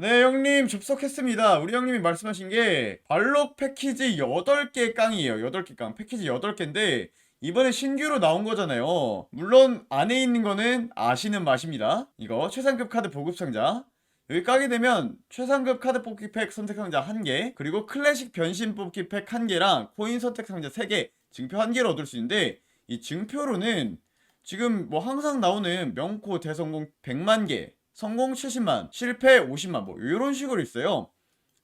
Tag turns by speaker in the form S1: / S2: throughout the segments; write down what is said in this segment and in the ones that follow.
S1: 네, 형님 접속했습니다. 우리 형님이 말씀하신 게 발록 패키지 8개 깡이에요. 8개 깡. 패키지 8개인데 이번에 신규로 나온 거잖아요. 물론 안에 있는 거는 아시는 맛입니다. 이거 최상급 카드 보급 상자. 여기 까게 되면 최상급 카드 뽑기 팩 선택 상자 1개, 그리고 클래식 변신 뽑기 팩 1개랑 코인 선택 상자 3개, 증표 1개를 얻을 수 있는데 이 증표로는 지금 뭐 항상 나오는 명코 대성공 100만 개, 성공 70만, 실패 50만 뭐 이런 식으로 있어요.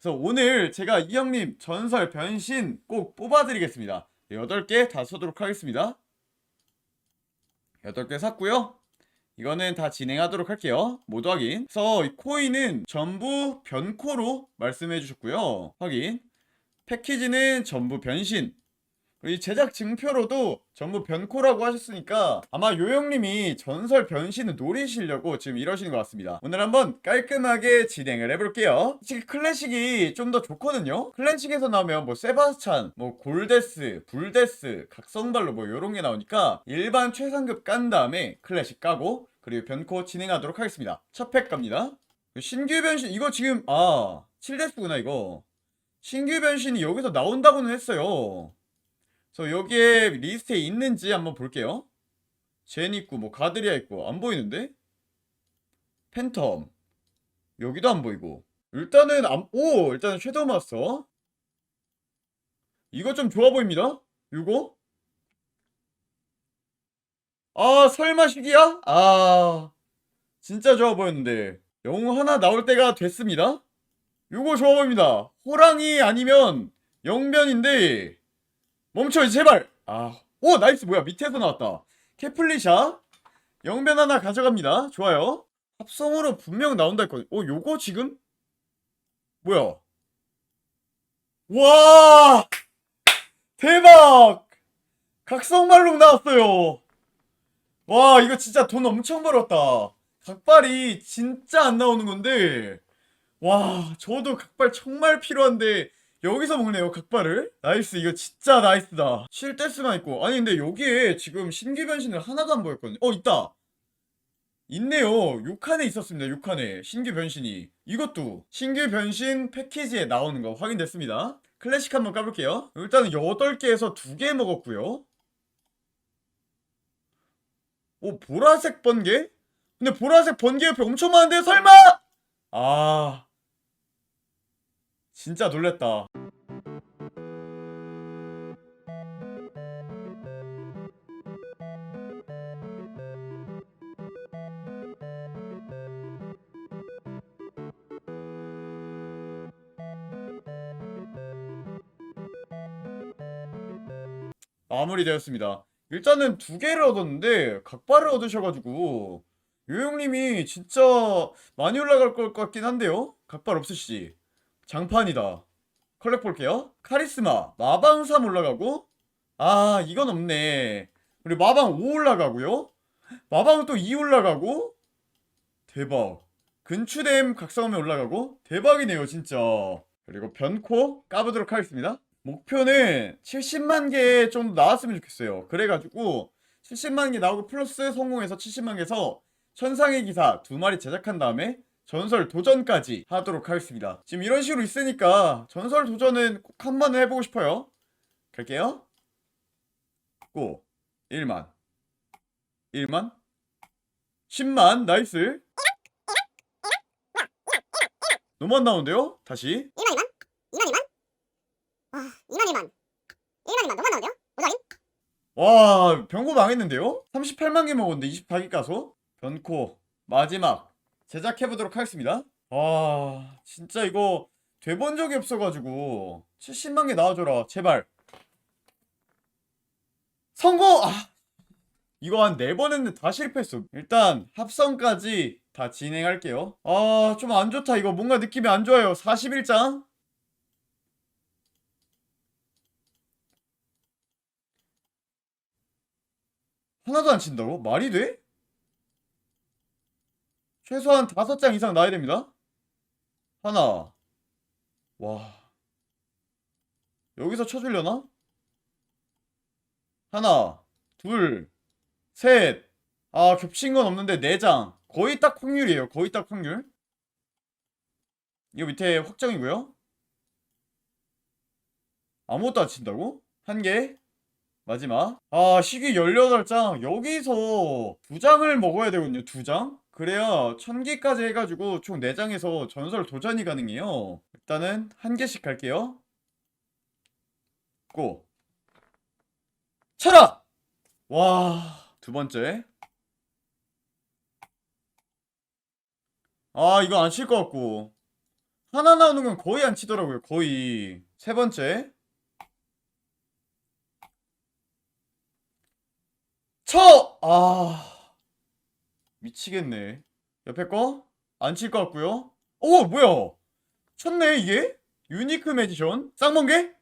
S1: 그래서 오늘 제가 이 형님 전설 변신 꼭 뽑아드리겠습니다. 8개 다 쏘도록 하겠습니다. 8개 샀고요. 이거는 다 진행하도록 할게요. 모두 확인. 그래서 이 코인은 전부 변코로 말씀해 주셨고요. 확인. 패키지는 전부 변신. 이 제작 증표로도 전부 변코라고 하셨으니까 아마 요영님이 전설 변신을 노리시려고 지금 이러시는 것 같습니다. 오늘 한번 깔끔하게 진행을 해볼게요. 솔직히 클래식이 좀 더 좋거든요. 클래식에서 나오면 뭐 세바스찬, 뭐 골데스, 불데스, 각성발로 뭐 요런 게 나오니까 일반 최상급 깐 다음에 클래식 까고 그리고 변코 진행하도록 하겠습니다. 첫 팩 갑니다. 신규 변신 이거 지금 아 7데스구나 이거. 신규 변신이 여기서 나온다고는 했어요. 그래서 여기에 리스트에 있는지 한번 볼게요. 젠 있고 뭐 가드리아 있고 안 보이는데? 팬텀 여기도 안 보이고 일단은 안, 오 일단은 섀도우 마스터 이거 좀 좋아 보입니다. 이거 아 설마 시기야? 아 진짜 좋아 보였는데 영웅 하나 나올 때가 됐습니다. 요거 좋아 보입니다. 호랑이 아니면 영변인데 멈춰 제발! 아오 나이스 뭐야 밑에서 나왔다. 캐플리샤. 영변 하나 가져갑니다. 좋아요. 합성으로 분명 나온다 했거든 어 요거 지금? 뭐야? 와! 대박! 각성말록 나왔어요. 와 이거 진짜 돈 엄청 벌었다. 각발이 진짜 안 나오는 건데. 와 저도 각발 정말 필요한데 여기서 먹네요 각발을. 나이스 이거 진짜 나이스다. 실데스만 있고. 아니 근데 여기에 지금 신규 변신을 하나도 안 보였거든요. 어 있다. 있네요. 6칸에 있었습니다 6칸에. 신규 변신이. 이것도 신규 변신 패키지에 나오는 거 확인됐습니다. 클래식 한번 까볼게요. 일단은 8개에서 2개 먹었고요. 오 보라색 번개? 근데 보라색 번개 옆에 엄청 많은데 설마? 아. 진짜 놀랬다. 마무리되었습니다. 일단은 두 개를 얻었는데 각발을 얻으셔가지고 요용님이 진짜 많이 올라갈 것 같긴 한데요. 각발 없으시지? 장판이다. 컬렉 볼게요. 카리스마, 마방 3 올라가고, 아, 이건 없네. 우리 마방 5 올라가고요. 마방 또2 올라가고, 대박. 근추댐 각성하면 올라가고, 대박이네요, 진짜. 그리고 변코 까보도록 하겠습니다. 목표는 70만 개 정도 나왔으면 좋겠어요. 그래가지고, 70만 개 나오고 플러스 성공해서 70만 개에서 천상의 기사 두 마리 제작한 다음에 전설 도전까지 하도록 하겠습니다. 지금 이런 식으로 있으니까 전설 도전은 꼭 한 번은 해보고 싶어요. 갈게요. 고 1만 1만 10만 나이스 너무 안 나오는데요? 다시
S2: 1만 2만? 2만 2만? 와 2만 2만 1만 2만 너무 안 나오는데요? 모자리?
S1: 와 병고 망했는데요? 38만 개 먹었는데 24개 까서? 변코 마지막 제작해보도록 하겠습니다. 와 진짜 이거 돼본 적이 없어가지고 70만 개 나와줘라 제발. 성공! 아 이거 한네번 했는데 다 실패했어. 일단 합성까지 다 진행할게요. 아 좀 안 좋다. 이거 뭔가 느낌이 안 좋아요. 41장 하나도 안 친다고? 말이 돼? 최소한 다섯 장 이상 나야 됩니다. 하나. 와. 여기서 쳐주려나? 하나, 둘, 셋. 아, 겹친 건 없는데 네 장. 거의 딱 확률이에요. 거의 딱 확률. 이거 밑에 확정이고요. 아무것도 안 친다고? 한 개. 마지막. 아, 시기 18장. 여기서 두 장을 먹어야 되거든요. 두 장. 그래야 천 개까지 해가지고 총 4장에서 전설 도전이 가능해요. 일단은 한 개씩 갈게요. 고. 철학! 와, 두 번째. 아, 이거 안 칠 것 같고. 하나 나오는 건 거의 안 치더라고요. 거의. 세 번째. 쳐! 아. 미치겠네. 옆에 거? 안 칠 것 같고요. 오, 뭐야? 쳤네, 이게? 유니크 매지션? 쌍번개?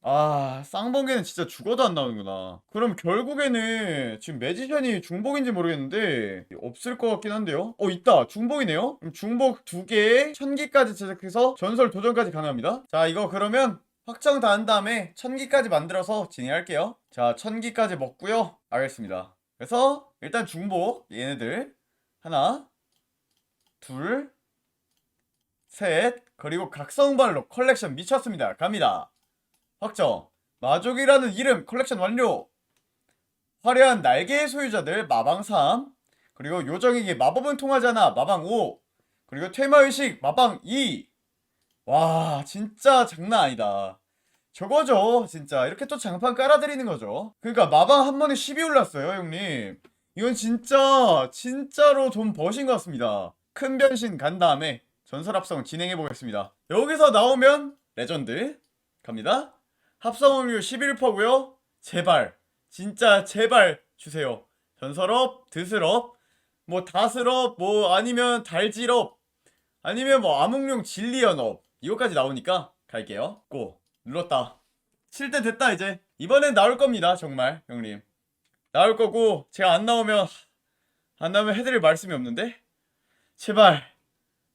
S1: 아, 쌍번개는 진짜 죽어도 안 나오는구나. 그럼 결국에는 지금 매지션이 중복인지 모르겠는데 없을 것 같긴 한데요. 어, 있다. 중복이네요. 그럼 중복 두 개에 천기까지 제작해서 전설 도전까지 가능합니다. 자, 이거 그러면 확정 다 한 다음에 천기까지 만들어서 진행할게요. 자, 천기까지 먹고요. 알겠습니다. 그래서 일단 중복 얘네들 하나, 둘, 셋, 그리고 각성발로 컬렉션 미쳤습니다. 갑니다. 확정. 마족이라는 이름 컬렉션 완료. 화려한 날개의 소유자들 마방 3. 그리고 요정에게 마법은 통하잖아 마방 5. 그리고 퇴마의식 마방 2. 와 진짜 장난 아니다. 저거죠 진짜 이렇게 또 장판 깔아드리는 거죠. 그러니까 마방 한 번에 10이 올랐어요 형님. 이건 진짜 진짜로 돈 버신 것 같습니다. 큰 변신 간 다음에 전설 합성 진행해 보겠습니다. 여기서 나오면 레전드 갑니다. 합성 확률 11%고요. 제발 진짜 제발 주세요. 전설업, 드슬업, 뭐 다슬업, 뭐 아니면 달질업, 아니면 뭐 암흑룡 진리연업 이거까지 나오니까 갈게요. 고 눌렀다. 칠때 됐다 이제. 이번엔 나올 겁니다 정말 형님. 나올 거고 제가 안 나오면 안 나오면 해드릴 말씀이 없는데 제발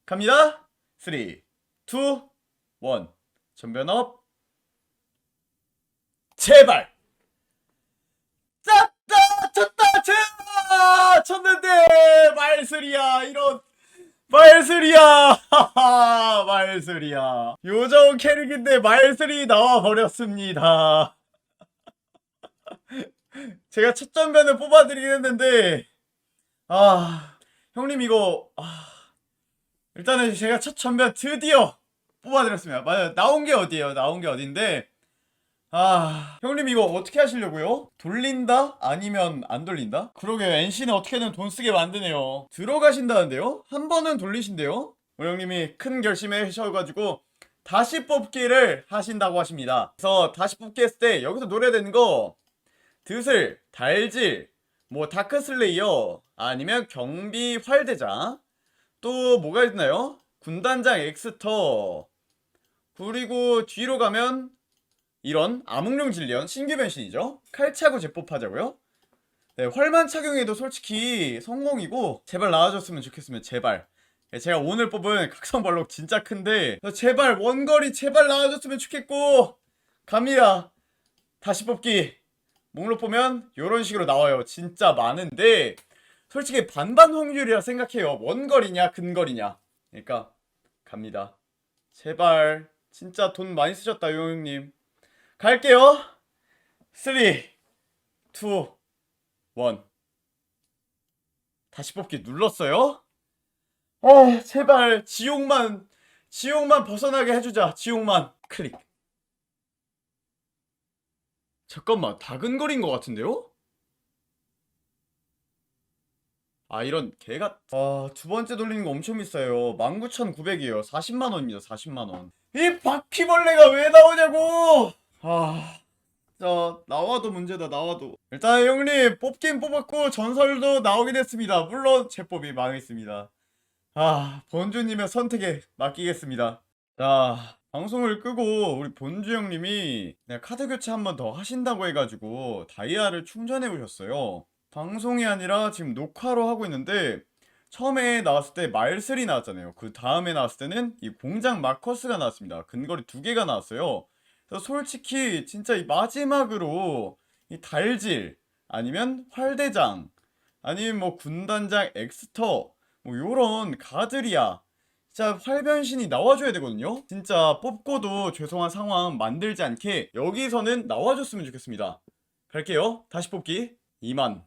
S1: 갑니다. 3, 2, 1 전변업 제발 짰다 쳤다 제발 쳤는데 말슬이야 이런 말슬이야! 하하 말슬이야. 요정 캐릭인데 말슬이 나와 버렸습니다. 제가 첫 전변을 뽑아드리긴 했는데 아 형님 이거 아 일단은 제가 첫 전변 드디어 뽑아드렸습니다. 맞아요. 나온 게 어디예요? 나온 게 어딘데 아, 형님 이거 어떻게 하시려고요? 돌린다? 아니면 안 돌린다? 그러게요. NC는 어떻게든 돈 쓰게 만드네요. 들어가신다는데요? 한 번은 돌리신대요? 우리 형님이 큰 결심을 하셔가지고 다시 뽑기를 하신다고 하십니다. 그래서 다시 뽑기 했을 때 여기서 노려야 되는 거 드슬, 달질, 뭐 다크슬레이어, 아니면 경비 활대장, 또 뭐가 있나요? 군단장 엑스터, 그리고 뒤로 가면 이런 암흑룡 진리언 신규 변신이죠. 칼차고 제법하자고요. 네, 활만 착용해도 솔직히 성공이고 제발 나와줬으면 좋겠으면 제발. 네, 제가 오늘 뽑은 각성 발록 진짜 큰데 제발 원거리 제발 나와줬으면 좋겠고 갑니다. 다시 뽑기. 목록 보면 이런 식으로 나와요. 진짜 많은데 솔직히 반반 확률이라 생각해요. 원거리냐 근거리냐. 그러니까 갑니다. 제발 진짜 돈 많이 쓰셨다 요영님. 갈게요. 3, 2, 1. 다시 뽑기 눌렀어요? 어, 제발 지옥만 지옥만 벗어나게 해주자. 지옥만 클릭. 잠깐만, 다 근거리인 것 같은데요? 아, 이런 개가 아, 두 번째 돌리는 거 엄청 비싸요. 19,900이에요. 40만 원입니다. 40만 원. 이 바퀴벌레가 왜 나오냐고! 아, 자 나와도 문제다 나와도. 일단 형님 뽑긴 뽑았고 전설도 나오게 됐습니다. 물론 제법이 망했습니다. 아 본주님의 선택에 맡기겠습니다. 자 방송을 끄고 우리 본주 형님이 내가 카드 교체 한 번 더 하신다고 해가지고 다이아를 충전해 오셨어요. 방송이 아니라 지금 녹화로 하고 있는데 처음에 나왔을 때 마일슬이 나왔잖아요. 그 다음에 나왔을 때는 이 공장 마커스가 나왔습니다. 근거리 두 개가 나왔어요 솔직히 진짜 이 마지막으로 이 달질 아니면 활대장 아니면 뭐 군단장 엑스터 뭐 요런 가드리아 진짜 활변신이 나와줘야 되거든요. 진짜 뽑고도 죄송한 상황 만들지 않게 여기서는 나와줬으면 좋겠습니다. 갈게요. 다시 뽑기. 2만.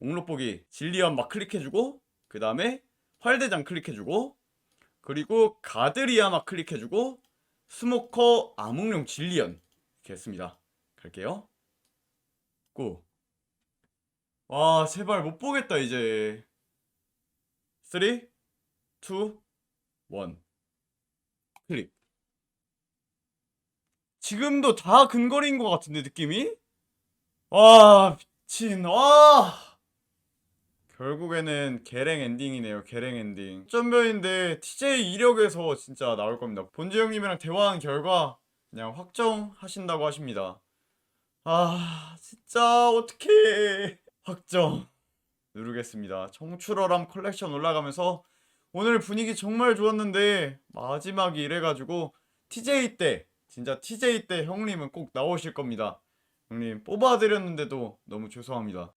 S1: 옥록 보기. 진리언 막 클릭해주고 그 다음에 활대장 클릭해주고 그리고 가드리아 막 클릭해주고 스모커 암흑룡 진리언 이렇게 했습니다. 갈게요. 고. 와 제발 못 보겠다 이제. 3, 2, 1 클릭. 지금도 다 근거리인 것 같은데 느낌이? 와 미친 와 결국에는 개랭 엔딩이네요 개랭 엔딩. 점별인데 TJ 이력에서 진짜 나올 겁니다. 본지 형님이랑 대화한 결과 그냥 확정하신다고 하십니다. 아 진짜 어떡해. 확정. 누르겠습니다. 청출어람 컬렉션 올라가면서 오늘 분위기 정말 좋았는데 마지막이 이래가지고 TJ 때 진짜 TJ 때 형님은 꼭 나오실 겁니다. 형님 뽑아드렸는데도 너무 죄송합니다